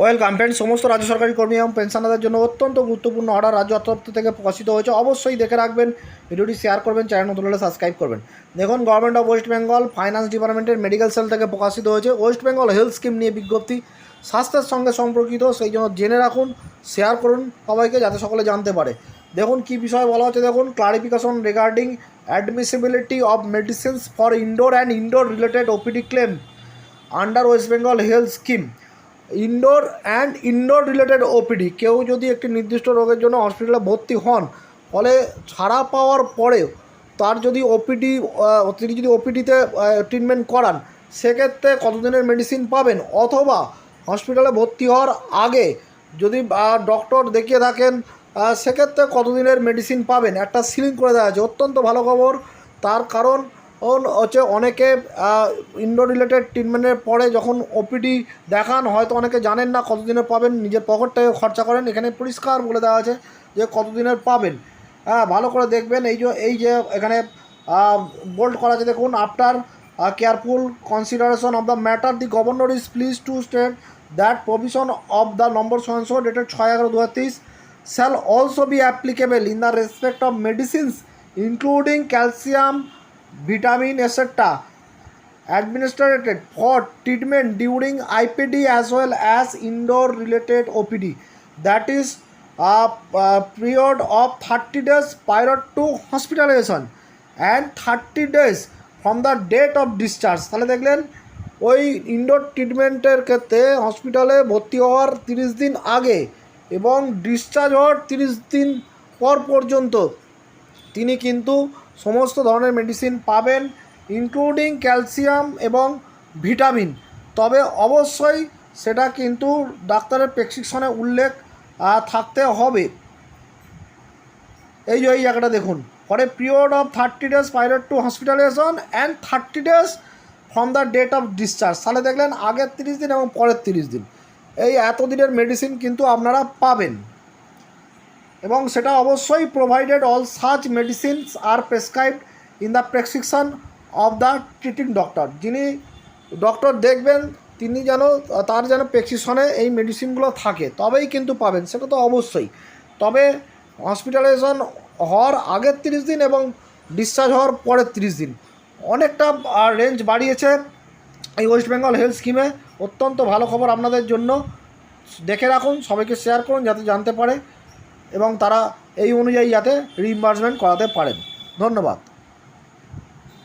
Welcome friend সমস্ত রাজ্য সরকারি কর্মী এবং পেনশনারদের জন্য অত্যন্ত গুরুত্বপূর্ণ অর্ডার রাজ্য দপ্তর থেকে প্রকাশিত হয়েছে। অবশ্যই দেখে রাখবেন, ভিডিওটি শেয়ার করবেন চ্যানেল নতুন হলে সাবস্ক্রাইব করবেন। দেখুন government of West Bengal finance ডিপার্টমেন্টের মেডিকেল সেল থেকে প্রকাশিত হয়েছে। ওয়েস্ট বেঙ্গল হেলথ স্কিম নিয়ে বিজ্ঞপ্তি। স্বাস্থ্যের সঙ্গে সম্পর্কিত, সেই জন্য জেনে রাখুন শেয়ার করুন সবাইকে যাতে সকলে জানতে পারে। দেখুন, কী বিষয় বলা হচ্ছে? দেখুন clarification regarding admissibility of medicines for indoor and indoor related OPD claim under West Bengal health scheme indoor and indoor related OPD কেউ যদি একটি নির্দিষ্ট রোগের জন্য হসপিটালে ভর্তি হন, ফলে ছাড়া পাওয়ার পরেও তার যদি ওপিডি তিনি যদি ওপিডিতে ট্রিটমেন্ট করান, সেক্ষেত্রে কতদিনের মেডিসিন পাবেন? অথবা হসপিটালে ভর্তি হওয়ার আগে যদি ডক্টর দেখিয়ে থাকেন সেক্ষেত্রে কতদিনের মেডিসিন পাবেন? একটা সিলিং করে দেওয়া আছে। অত্যন্ত ভালো খবর। তার কারণ হচ্ছে অনেকে ইনডোর রিলেটেড ট্রিটমেন্টের পরে যখন ওপিডি দেখান, হয়তো অনেকে জানেন না কতদিনের পাবেন, নিজের পকেট থেকে খরচা করেন, এখানে পরিষ্কার বলে দেওয়া আছে যে কতদিনের পাবেন। হ্যাঁ ভালো করে দেখবেন, এই যে এই যে এখানে বোল্ড করা আছে, দেখুন after careful consideration of the matter the governor is please to state that provision of the number সহনসো dated ছয় এগারো দু হাজার তেইশ shall also be applicable in the respect of medicines, including calcium vitamin এসেরটা administered for treatment during IPD as well as indoor related OPD. That is period of thirty days prior to hospitalization and thirty days from the date of discharge. তাহলে দেখলেন, ওই indoor ট্রিটমেন্টের ক্ষেত্রে হসপিটালে ভর্তি হওয়ার তিরিশ দিন আগে এবং ডিসচার্জ হওয়ার তিরিশ দিন পর পর্যন্ত তিনি কিন্তু সমস্ত ধরনের মেডিসিন পাবেন ইনক্লুডিং ক্যালসিয়াম এবং ভিটামিন তবে অবশ্যই সেটা কিন্তু ডাক্তারের প্রেসক্রিপশনে উল্লেখ থাকতে হবে। এই যে, এই জায়গাটা দেখুন। For period of thirty days prior to hospitalization and thirty days from the date of discharge তাহলে দেখলেন আগের তিরিশ দিন এবং পরের তিরিশ দিন। এই এতদিনের মেডিসিন কিন্তু আপনারা পাবেন। এবং সেটা অবশ্যই provided all such medicines are prescribed in the prescription of the treating doctor যিনি ডক্টর দেখবেন, তিনি যেন, তার যেন প্রেসক্রিপশনে এই মেডিসিনগুলো থাকে, তবেই কিন্তু পাবেন। সেটা তো অবশ্যই। তবে হসপিটালাইজেশন হওয়ার আগের তিরিশ দিন এবং ডিসচার্জ হওয়ার পরের তিরিশ দিন। অনেকটা রেঞ্জ বাড়িয়েছে এই ওয়েস্ট বেঙ্গল হেলথ স্কিমে অত্যন্ত ভালো খবর আপনাদের জন্য। দেখে রাখুন, সবাইকে শেয়ার করুন, যাতে জানতে পারে। এবং তারা এই অনুযায়ী যাতে রিইম্বার্সমেন্ট করাতে পারেন। ধন্যবাদ।